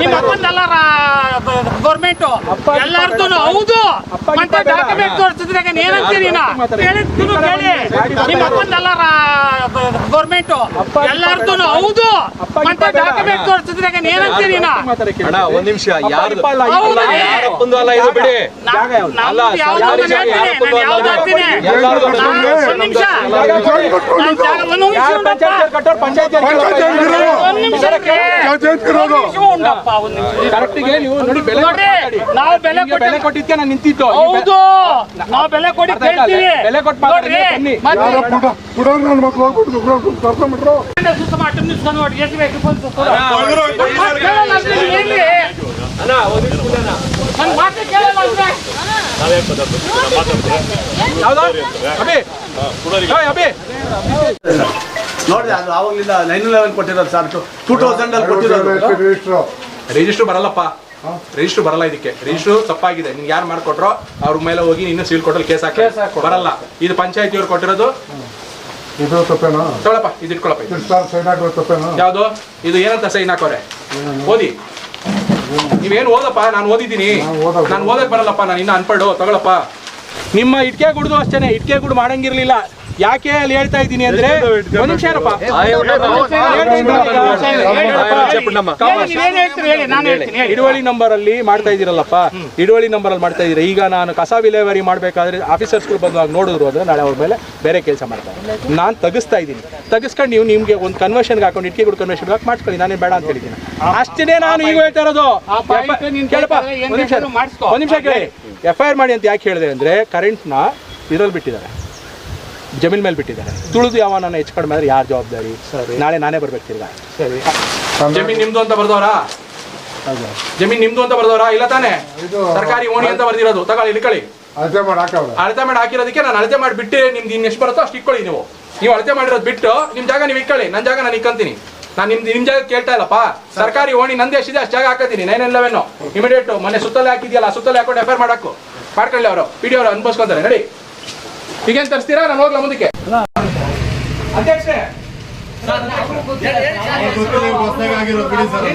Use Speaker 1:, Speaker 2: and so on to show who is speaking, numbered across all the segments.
Speaker 1: ನಿಮ್ಮ ಅಪ್ಪಂದೆಲ್ಲ ಗೌರ್ಮೆಂಟ್ ಎಲ್ಲಾರ್ದು ಹೌದು. ಮತ್ತೆ ಡಾಕ್ಯುಮೆಂಟ್ ತೋರಿಸಿದ್ರೆ ಏನಂತೀರಿ ನಾ ಹೇಳಿದ್ದು ಕೇಳಿ. ನಿಮ್ಮ ಅಪ್ಪಂದೆಲ್ಲ ಗೌರ್ಮೆಂಟ್ ಎಲ್ಲಾರ್ದು ಹೌದು. ಮತ್ತೆ ಡಾಕ್ಯುಮೆಂಟ್ ತೋರಿಸಿದ್ರೆ ಏನಂತೀರಿ ನಾ
Speaker 2: ಅಣ್ಣ ಒಂದ್ ನಿಮಿಷ.
Speaker 1: ಯಾರು.
Speaker 2: ಅಲ್ಲ, ಇದು ಬಿಡಿ. ಅಲ್ಲ,
Speaker 1: ಯಾವ್ದು ನಾನು ಹೇಳ್ತೀನಿ, ನಾನು ಯಾವ್ದು ನಿಮಿಷ.
Speaker 3: ನೀವು ನೋಡಿ ಬೆಲೆ
Speaker 1: ಬೆಲೆ
Speaker 3: ಕೊಟ್ಟಿದ್ಕೆ ನಾನು ನಿಂತಿದ್ದು.
Speaker 1: ಹೌದು. ನಾವು ಬೆಲೆ ಕೊಡಿ
Speaker 3: ಬೆಲೆ ಕೊಟ್ಟು
Speaker 1: ಸುತ್ತ ಮಾಡಿ ಎಷ್ಟು ಬೇಕು ಬಂದು ಕೊಡು. ಮಾತ್ ಕೇಳಲ್ಲ ಅಂದ್ರೆ ನೀವು ಎಲ್ಲಿ? ನನ್ ಮಾತೇ ಕೇಳಲ್ಲ ಅಂದ್ರೆ?
Speaker 3: ಯಾವ್ದು ಅಭಿ.
Speaker 4: ನೋಡಿ ಅದು ಆವಾಗಲಿಂದ ನೈನ್ ಲೆವೆನ್ ಕೊಟ್ಟಿರೋದು ಸರ್ ಟೂ ತೌಸಂಡ್ ಅಲ್ಲಿ ಕೊಟ್ಟಿರೋದು.
Speaker 5: ರಿಜಿಸ್ಟ್ರು
Speaker 3: ರಿಜಿಸ್ಟರ್ ಬರಲ್ಲಪ್ಪ ರಿಜಿಸ್ಟರ್ ಬರಲ್ಲ ಇದಕ್ಕೆ. ರಿಜಿಸ್ಟರ್ ತಪ್ಪಾಗಿದೆ. ನಿಮ್ಗೆ ಯಾರು ಮಾಡ್ಕೊಟ್ರೋ ಅವ್ರ ಮೇಲೆ ಹೋಗಿ ಇನ್ನು ಸೀಲ್ ಕೊಟ್ಟಲ್ಲಿ ಕೇಸ್ ಹಾಕಿ ಬರಲ್ಲ. ಇದು ಪಂಚಾಯತಿ ಅವ್ರು ಕೊಟ್ಟಿರೋದು.
Speaker 5: ಇದು ತಪ್ಪೇನಾ?
Speaker 3: ತಗೊಳಪ್ಪ ಇದು ಇಟ್ಕೊಳಪ್ಪ ಯಾವ್ದು? ಇದು ಏನಂತ ಸೈನ್ ಹಾಕೋರೆ? ಓದಿ. ನೀವೇನು ಓದಪ್ಪ? ನಾನು ಓದಿದ್ದೀನಿ.
Speaker 5: ನಾನ್
Speaker 3: ಓದಕ್ಕೆ ಬರಲ್ಲಪ್ಪ. ನಾನು ಇನ್ನೂ ಅನ್ಪಡು ತಗೊಳಪ್ಪ. ನಿಮ್ಮ ಇಟ್ಕೆ ಗುಡ್ದು ಅಷ್ಟೇ ಇಟ್ಕೆ ಗುಡ್ ಮಾಡಂಗಿರ್ಲಿಲ್ಲ. ಯಾಕೆ ಅಲ್ಲಿ ಹೇಳ್ತಾ ಇದ್ದೀನಿ ಅಂದ್ರೆ ಒಂದ್ ನಿಮಿಷ. ಹಿಡುವಳಿ ನಂಬರ್ ಅಲ್ಲಿ ಮಾಡ್ತಾ ಇದೀರಲ್ಲಪ್ಪ ಹಿಡುವಳಿ ನಂಬರ್ ಅಲ್ಲಿ ಮಾಡ್ತಾ ಇದೀರ ಈಗ ನಾನು ಕಸ ವಿಲೇವಾರಿ ಮಾಡ್ಬೇಕಾದ್ರೆ ಆಫೀಸರ್ಸ್ಗಳು ಬಂದಾಗ ನೋಡಿದ್ರು ಅಂದ್ರೆ ನಾಳೆ ಅವ್ರ ಮೇಲೆ ಬೇರೆ ಕೆಲಸ ಮಾಡ್ತಾರೆ ನಾನು ತೆಗಿಸ್ತಾ ಇದ್ದೀನಿ ತೆಗಿಸ್ಕೊಂಡು ನೀವು ನಿಮ್ಗೆ ಒಂದು ಕನ್ವರ್ಷನ್ ಹಾಕೊಂಡು ಇಟ್ಕೆ ಗುಡ್ ಕನ್ವರ್ಷನ್ ಹಾಕಿ ಮಾಡ್ಕೊಳ್ಳಿ ನಾನೇ ಬೇಡ ಅಂತ ಹೇಳಿದ್ದೀನಿ ಅಷ್ಟೇ ನಾನು ಈಗ ಹೇಳ್ತಾ ಇರೋದು ಒಂದ್ ನಿಮಿಷ ಕೇಳಿ ಎಫ್ ಐ ಆರ್ ಮಾಡಿ ಅಂತ ಯಾಕೆ ಹೇಳಿದೆ ಅಂದ್ರೆ ಕರೆಂಟ್ನ ಇದ್ರಲ್ಲಿ ಬಿಟ್ಟಿದ್ದಾರೆ ಜಮೀನ್ ಮೇಲೆ ಬಿಟ್ಟಿದ್ದಾರೆ. ತುಳಿದು ಯಾವ ನಾನು ಹೆಚ್ಚು ಕಡಿಮೆ ಆದ್ರೆ ಯಾರು ಜವಾಬ್ದಾರಿ? ಸರಿ. ನಾಳೆ ನಾನೇ ಬರ್ಬೇಕು ತಿರ್ಗಾ.
Speaker 1: ಸರಿ.
Speaker 3: ಜಮೀನ್ ನಿಮ್ದು ಅಂತ ಬರ್ದವ್ರಾ? ಜಮೀನ್ ನಿಮ್ದು ಅಂತ ಬರ್ದವ್ರಾ? ಇಲ್ಲ ತಾನೇ?
Speaker 5: ಇದು
Speaker 3: ಸರ್ಕಾರಿ ಓಣಿ ಅಂತ ಬರ್ದಿರೋದು. ತಗೊಳ್ಳಿ ಇಟ್ಕೊಳ್ಳಿ
Speaker 5: ಅಳತೆ ಮಾಡಿ ಹಾಕವ್ರೆ.
Speaker 3: ಅಳತೆ ಮಾಡಿ ಹಾಕಿರೋದಕ್ಕೆ ನಾನು ಅಳತೆ ಮಾಡಿ ಬಿಟ್ಟು. ನಿಮ್ದು ಇನ್ನು ಎಷ್ಟು ಬರುತ್ತೋ ಅಷ್ಟು ಇಟ್ಕೊಳ್ಳಿ ನೀವು. ನೀವು ಅಳತೆ ಮಾಡಿರೋದು ಬಿಟ್ಟು ನಿಮ್ ಜಾಗ ನೀವು ಇಟ್ಕೊಳ್ಳಿ. ನನ್ನ ಜಾಗ ನಾನು ಇಕ್ಕಂತೀನಿ ನಾನು ನಿಮ್ದು ನಿಮ್ ಜಾಗ ಕೇಳ್ತಾ ಇಲ್ಲಪ್ಪ. ಸರ್ಕಾರಿ ಓಣಿ ನಂದು ಎಷ್ಟಿದೆ ಅಷ್ಟು ಜಾಗ ಹಾಕತ್ತೀನಿ. ನೈನ್ ಎಲೆವೆನ್ ಇಮಿಡಿಯೇಟ್ ಮನೆ ಸುತ್ತಲೇ ಹಾಕಿದ್ಯಲ್ಲ ಸುತ್ತಲೇ ಹಾಕೊಂಡು ಎಫ್ ಐ ಮಾಡಾಕು ಮಾಡ್ಕೊಳ್ಳಿ ಅವರು. ಪಿ ಡಿ ಅವರು ಅನ್ಭವಿಸ್ಕೊಂತಾರೆ. ನಡಿ. ಈಗೇನ್ ತರಿಸ್ತೀರಾ ನಾನು ಹೋಗ್ಲಾ ಮುಂದಕ್ಕೆ ಅಧ್ಯಕ್ಷರೇ
Speaker 5: ಹೊಸ್ದಾಗಿರೋದು ಬಿಡಿ ಸರ್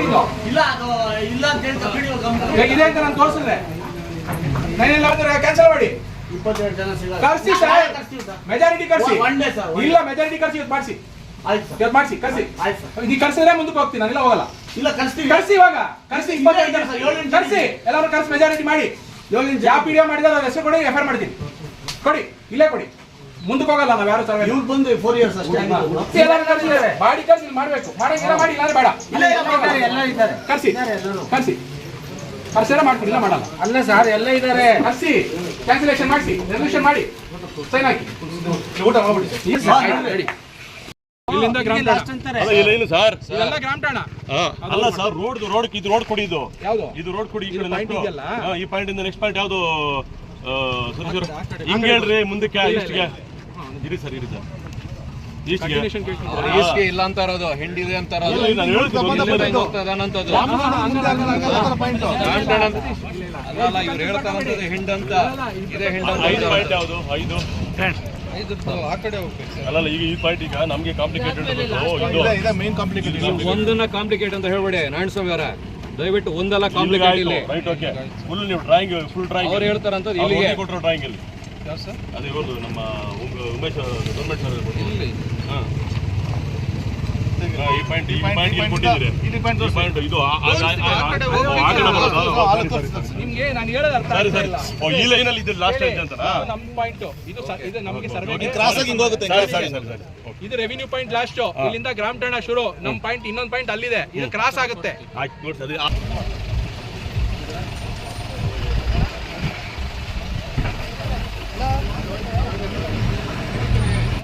Speaker 4: ಇಲ್ಲ ಅದು ಇಲ್ಲ ಅಂತ ಹೇಳ್ತಾ ಬಿಡಿ ಗಮನ
Speaker 3: ಈಗ ಇದೆ ಅಂತ ನಾನು ತೋರಿಸಿದ್ರೆ ನೈನ್ ಎಲೆವೆನ್ ಕ್ಯಾನ್ಸಲ್ ಮಾಡಿ
Speaker 4: ಇಪ್ಪತ್ತೆರಡು ಜನ ಸಿಗಲ್ಲ
Speaker 3: ಕರ್ಸಿ ಸರ್
Speaker 4: ಕರ್ಸ್ತೀವಿ ಸರ್
Speaker 3: ಮೆಜಾರಿಟಿ ಕರ್ಸಿ
Speaker 4: ಒನ್ ಡೇ ಸರ್
Speaker 3: ಇಲ್ಲ ಮೆಜಾರಿಟಿ ಕರ್ಸಿ ಇವತ್ತು ಮಾಡಿಸಿ
Speaker 4: ಆಯ್ತು ಸರ್
Speaker 3: ಇವತ್ತು ಮಾಡಿಸಿ ಕರ್ಸಿ ಕರ್ಸಿದ್ರೆ ಮುಂದಕ್ಕೆ ಹೋಗ್ತೀನಿ ನಾನಿಲ್ಲ ಹೋಗಲ್ಲ
Speaker 4: ಇಲ್ಲ ಕರ್ಸ್ತೀವಿ
Speaker 3: ಕರ್ಸಿ ಇವಾಗ ಕರ್ಸಿ ಇಪ್ಪತ್ತೈದು ಕರ್ಸಿ ಎಲ್ಲರೂ ಕರ್ಸಿ ಮೆಜಾರಿಟಿ ಮಾಡಿ ಯಾವ ಪಿಡಿಯೋ ಡಿ ಮಾಡಿದಾರೆ ಹೆಸರು ಕೊಡಿ ರೆಫರ್ ಐ ಮಾಡ್ತೀನಿ ಕೊಡಿ ಇಲ್ಲೇ ಕೊಡಿ. ಮುಂದಕ್ಕೆ ಹೋಗಲ್ಲ ನಾವು ಯಾರು ಸರ್
Speaker 4: ಇವ್ರು ಬಂದು ಫೋರ್ ಇಯರ್ಸ್ ಅಷ್ಟೇ
Speaker 3: ಕರ್ಸಿ ಇಲ್ಲಿ ಮಾಡ್ಬೇಕು. ಮಾಡಂಗಿಲ್ಲ ಮಾಡಿ ಇಲ್ಲ ಬೇಡ.
Speaker 4: ಇಲ್ಲ, ಇಲ್ಲ, ಎಲ್ಲ ಇದ್ದಾರೆ
Speaker 3: ಕರ್ಸಿ. ಕರ್ಸಿ ಮಾಡ್ತೀನಿ ಇಲ್ಲ ಮಾಡಲ್ಲ.
Speaker 1: ಅಲ್ಲ ಸರ್ ಎಲ್ಲ ಇದ್ದಾರೆ?
Speaker 3: ಕರ್ಸಿ. ಕ್ಯಾನ್ಸಲೇಷನ್ ಮಾಡಿಸಿ. ರೆಸಲ್ಯೂಷನ್ ಮಾಡಿ. ಸೈನ್ ಹಾಕಿ. ಊಟ ಮಾಡ್ಬಿಡಿ. ಇಲ್ಲಿಂದ ಗ್ರಾಮ
Speaker 6: ಇಲ್ಲ ಇಲ್ಲ ಸರ್
Speaker 3: ಇದೆಲ್ಲ ಗ್ರಾಮ ಠಾಣ
Speaker 6: ಅಲ್ಲ ಸರ್ ರೋಡ್ ರೋಡ್ ಇದು ರೋಡ್ ಕೊಡಿ ಇದು.
Speaker 3: ಯಾವುದು?
Speaker 6: ಇದು ರೋಡ್ ಕೊಡಿ ಈ ಕಡೆ ಈ ಪಾಯಿಂಟ್ ಇಂದ ನೆಕ್ಸ್ಟ್ ಪಾಯಿಂಟ್ ಯಾವುದು? ಹಿಂಗ್ ಹೇಳ್ರಿ ಮುಂದಕ್ಕೆ ಇಷ್ಟಿಗೆ ಇರಿ ಸರ್ ಇರಿ ಸರ್.
Speaker 2: ಇಲ್ಲ ಅಂತ ಇರೋದು ಹೆಂಡಿದೆ ಅಂತ ಇರೋದು. ಅಲ್ಲ, ಅಲ್ಲ, ಇವ್ರು ಹೇಳ್ತಾರಂತದ್ದು ಹಿಂಡ್ ಅಂತ. ಇದೇ ಹಿಂಡ್ ಅಂತ
Speaker 6: ಐದು ಪಾಯಿಂಟ್ ಯಾವುದು? ಐದು.
Speaker 2: ಐದು ಆ ಕಡೆ ಹೋಗ್ಬೇಕು ಸರ್.
Speaker 6: ಅಲ್ಲಲ್ಲ ಈಗ ಈ ಪಾಯಿಂಟ್ ಈಗ ನಮ್ಗೆ ಕಾಂಪ್ಲಿಕೇಟೆಡ್ ಇದು
Speaker 2: ಒಂದನ್ನ ಕಾಂಪ್ಲಿಕೇಟ್ ಅಂತ ಹೇಳ್ಬೇಡಿ ನಾರಾಯಣ ಸ್ವಾಮಿ ಅವರ. ದಯವಿಟ್ಟು ಒಂದಲ್ಲ ಕಾಂಪ್ಲಿಕೇಟ್ ಇಲ್ಲಿ.
Speaker 6: ರೈಟ್ ಓಕೆ ಫುಲ್ ನೀವು ಡ್ರಾಯಿಂಗ್ ಫುಲ್ ಡ್ರಾಯಿಂಗ್
Speaker 2: ಅವ್ರು ಹೇಳ್ತಾರಂತ ಇಲ್ಲಿಗೆ.
Speaker 6: ಕೊಟ್ಟರು ಡ್ರಾಯಿಂಗ್ ಅಲ್ಲಿ. ಅದು ಇವ್ರದ್ದು ನಮ್ಮ ಉಮೇಶ್ ಗೌರ್ಮೆಂಟ್ ಸರ್ ಹಾ. ಈ ಪಾಯಿಂಟ್ ಪಾಯಿಂಟ್ ಇದು ಆ
Speaker 3: ನಿಮಗೆ ನಾನು ಹೇಳೋದು ಅರ್ಥ
Speaker 6: ಸರಿ ಈ ಲೈನ್ ಅಲ್ಲಿ ಇದು ಲಾಸ್ಟ್
Speaker 3: ನಮ್ಮ ಪಾಯಿಂಟ್ ಇದು ನಮಗೆ ಸರ್ವೆ
Speaker 6: ಕ್ರಾಸ್ ಆಗಿ ಹೋಗುತ್ತೆ ಸರಿ ಸರ್
Speaker 3: ಇದು ರೆವೆನ್ಯೂ ಪಾಯಿಂಟ್ ಲಾಸ್ಟ್ ಇಲ್ಲಿಂದ ಗ್ರಾಮ್ ಠಾಣಾ ಶುರು ನಮ್ಮ ಪಾಯಿಂಟ್ ಇನ್ನೊಂದು ಪಾಯಿಂಟ್ ಅಲ್ಲಿದೆ ಇದು ಕ್ರಾಸ್ ಆಗುತ್ತೆ
Speaker 6: ನೋಡಿ